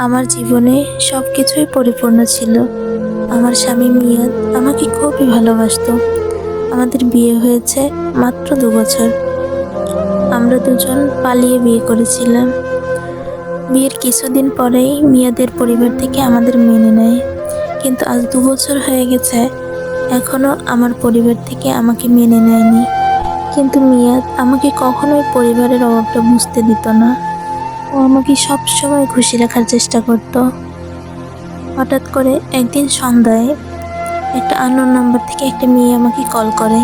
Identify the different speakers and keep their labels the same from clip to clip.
Speaker 1: আমার জীবনে সব কিছুই পরিপূর্ণ ছিল। আমার স্বামী মিয়াদ আমাকে খুবই ভালোবাসতো। আমাদের বিয়ে হয়েছে মাত্র দু বছর। আমরা দুজন পালিয়ে বিয়ে করেছিলাম। বিয়ের কিছুদিন পরেই মিয়াদের পরিবার থেকে আমাদের মেনে নেয়। কিন্তু আজ দু বছর হয়ে গেছে এখনও আমার পরিবার থেকে আমাকে মেনে নেয়নি। কিন্তু মিয়াদ আমাকে কখনোই পরিবারের অভাবটা বুঝতে দিত না। ও আমাকে সব সময় খুশি রাখার চেষ্টা করত। হঠাৎ করে একদিন সন্ধ্যায় একটা আননোন নাম্বার থেকে একটা মেয়ে আমাকে কল করে।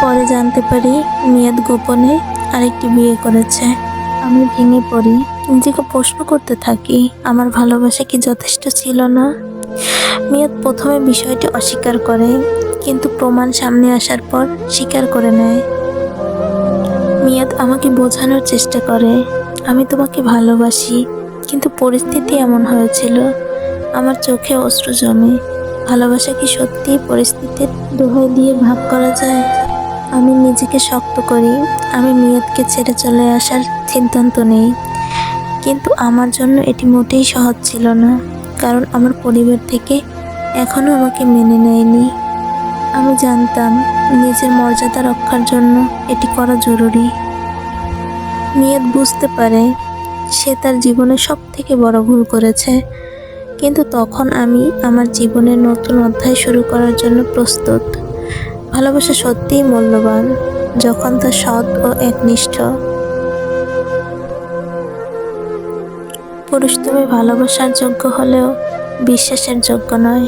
Speaker 1: পরে জানতে পারি মেয়াদ গোপনে আরেকটি বিয়ে করেছে। আমি ভেঙে পড়ি, নিজেকে প্রশ্ন করতে থাকি, আমার ভালোবাসা কি যথেষ্ট ছিল না? মেয়াদ প্রথমে বিষয়টি অস্বীকার করে, কিন্তু প্রমাণ সামনে আসার পর স্বীকার করে নেয়। মিয়াদ আমাকে বোঝানোর চেষ্টা করে আমি তোমাকে ভালোবাসি, কিন্তু পরিস্থিতি এমন হয়েছিল। আমার চোখে অশ্রু জমে। ভালোবাসা কি সত্যি পরিস্থিতির দোহাই দিয়ে ভাগ করা যায়? আমি নিজেকে শক্ত করি। আমি মিয়াদকে ছেড়ে চলে আসার সিদ্ধান্ত নেই। কিন্তু আমার জন্য এটি মোটেই সহজ ছিল না, কারণ আমার পরিবার থেকে এখনও আমাকে মেনে নেয়নি। আমি জানতাম নিজের মর্যাদা রক্ষার জন্য এটি করা জরুরি। মিয়াদ বুঝতে পারে সে তার জীবনে সব থেকে বড় ভুল করেছে। কিন্তু তখন আমি আমার জীবনের নতুন অধ্যায় শুরু করার জন্য প্রস্তুত। ভালোবাসা সত্যিই মূল্যবান, যখন তা সৎ ও একনিষ্ঠ। পুরুষ তুমি ভালোবাসার যোগ্য হলেও বিশ্বাসের যোগ্য নয়।